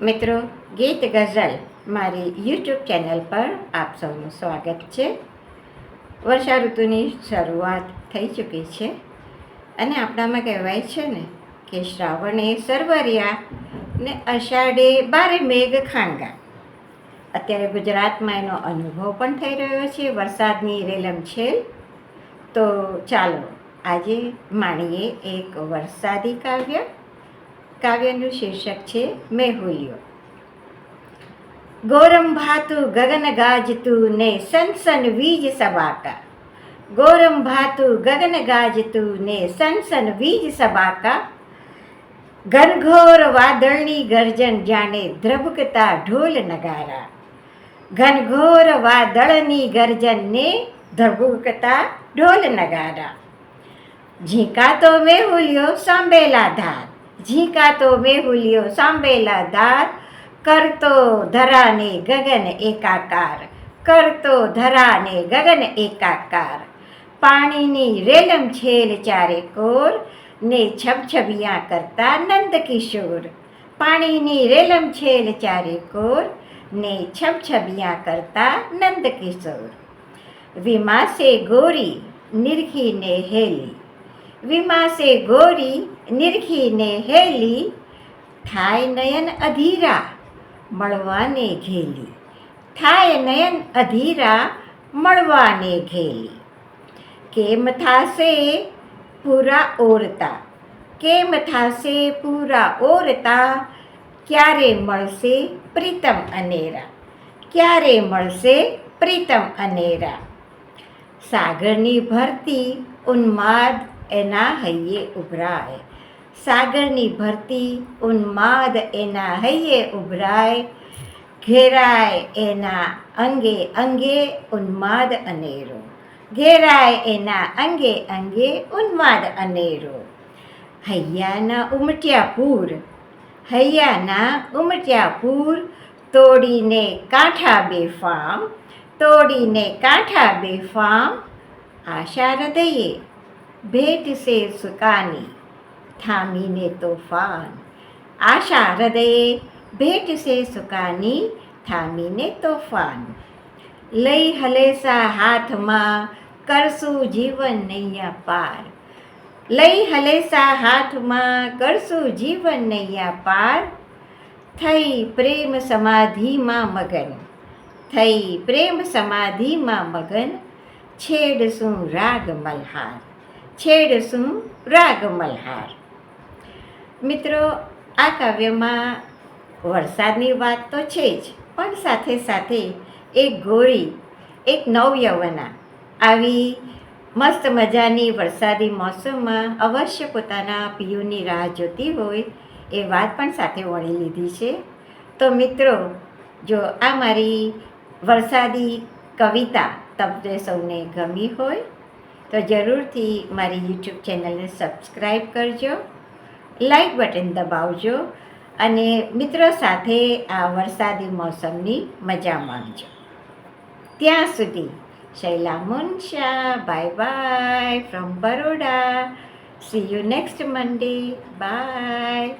મિત્રો, ગીત ગઝલ મારી યુટ્યુબ ચેનલ પર આપ સૌનું સ્વાગત છે. વર્ષા ઋતુની શરૂઆત થઈ ચૂકી છે અને આપણામાં કહેવાય છે ને કે શ્રાવણે સરવરિયા ને અષાઢે બારે મેઘ ખાંગા. અત્યારે ગુજરાતમાં એનો અનુભવ પણ થઈ રહ્યો છે, વરસાદની રેલમછેલ તો ચાલો આજે માણીએ એક વરસાદી કાવ્ય. કાવ્યનું શીર્ષક છે મેહુલિયો ગોરમ ભાતુ ગગન ગાજતું ને સનસન વીજ સબાકા. ગોરમ ભાતુ ગગન ગાજતું ને સનસન વીજ સબાકા. ઘનઘોર વાદળની ગર્જન જાણે ધ્રબકતા ઢોલ નગારા. ઘનઘોર વાદળની ગર્જનને ધ્રબકતા ઢોલ નગારા. ઝીંકાતો મેહુલિયો સાંભેલા ધાર. ઝીંકાતો વેહુલિયો સાંભેલા ધાર, કરતો ધરાને ગગન એકાકાર, કરતો ધરાને ગગન એકાકાર. પાણીની રેલમ છેલ ચારે કોર, ને છબછબિયા કરતા નંદ કિશોર. પાણીની રેલમ છેલ ચારે કોર, ને છબછબિયા કરતા નંદ કિશોર. વિમાસે ગોરી, નિરખીને હેલી. વિમાસે ગોરી નિરખીને હેલી થાય નયન અધીરા મળવાને ઘેલી થાય નયન અધીરા મળવાને ઘેલી કેમ થાશે પૂરા ઓરતા કેમ થાશે પૂરા ઓરતા ક્યારે મળશે પ્રીતમ અનેરા ક્યારે મળશે પ્રીતમ અનેરા સાગરની ભરતી ઉન્માદ એના હૈયે ઉભરાય. સાગરની ભરતી ઉન્માદ એના હૈયે ઉભરાય. ઘેરાય એના અંગે અંગે ઉન્માદ અનેરો. ઘેરાય એના અંગે અંગે ઉન્માદ અનેરો. હૈયાના ઉમટ્યા પૂર, હૈયાના ઉમટ્યા પૂર, તોડીને કાંઠા બેફામ, તોડીને કાંઠા બેફામ, આશા હૃદયે ભેટ સે સુકાની, થામીને તોફાન. આશા હૃદયે ભેટ સે સુકાની, થામીને તોફાન. લઈ હલેસા હાથમાં કરશું જીવન નૈયા પાર. લઈ હલેસા હાથમાં કરશું જીવન નૈયા પાર. થઈ પ્રેમ સમાધિમાં મગન, થઈ પ્રેમ સમાધિમાં મગન. છેડશું રાગ મલ્હાર. છેડશું રાગ મલ્હાર. મિત્રો, આ કાવ્યમાં વરસાદની વાત તો છે જ, પણ સાથે સાથે એક ગોરી એક નવયવના આવી મસ્ત મજાની વરસાદી મોસમમાં અવશ્ય પોતાના પિયુની રાહ જોતી હોય એ વાત પણ સાથે વણી લીધી છે. તો મિત્રો, જો આ મારી વરસાદી કવિતા તમને સૌને ગમી હોય તો જરૂરથી મારી યુટ્યુબ ચેનલને સબસ્ક્રાઈબ કરજો, લાઇક બટન દબાવજો અને મિત્રો સાથે આ વરસાદી મોસમની મજા માણજો. ત્યાં સુધી Shaila Munsha, bye bye, from Baroda. See you next Monday bye